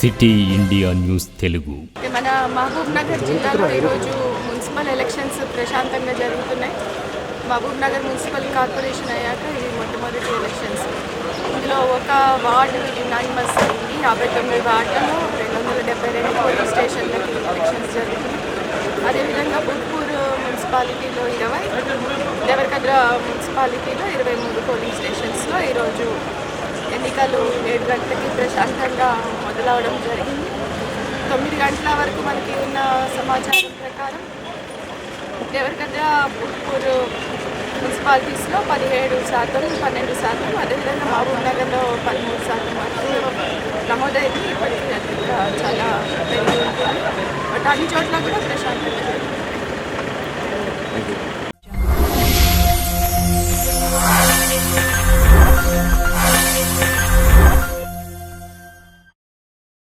City India news Telugu. మన మహబూబ్ నగర్ జిల్లాలో ఈరోజు మున్సిపల్ ఎలక్షన్స్ ప్రశాంతంగా జరుగుతున్నాయి. మహబూబ్ నగర్ మున్సిపల్ కార్పొరేషన్ అయ్యాక ఇది మొట్టమొదటి ఎలక్షన్స్. ఇందులో ఒక వార్డు యునానిమస్ అయింది. యాభై తొమ్మిది వార్డులలో రెండు వందల డెబ్బై రెండు పోలీస్ స్టేషన్లకి ఎలక్షన్స్ జరుగుతున్నాయి. అదేవిధంగా బుడ్పూర్ మున్సిపాలిటీలో ఇరవై దేవరకద్ర మున్సిపాలిటీలో ఇరవై మూడు పోలింగ్ స్టేషన్స్లో ఈరోజు ఎన్నికలు ఏడు గంటలకి ప్రశాంతంగా మొదలవడం జరిగింది. తొమ్మిది గంటల వరకు మనకి ఉన్న సమాచారం ప్రకారం దేవరకద్ర పుట్టూరు మున్సిపాలిటీస్లో పదిహేడు శాతం పన్నెండు శాతం అదేవిధంగా మహబూబ్ నగర్లో పదమూడు శాతం వరకు నమోదైంది. ఇప్పటికీ చాలా పెరిగి ఉంటుంది బట్ అన్ని చోట్ల కూడా ప్రశాంతంగా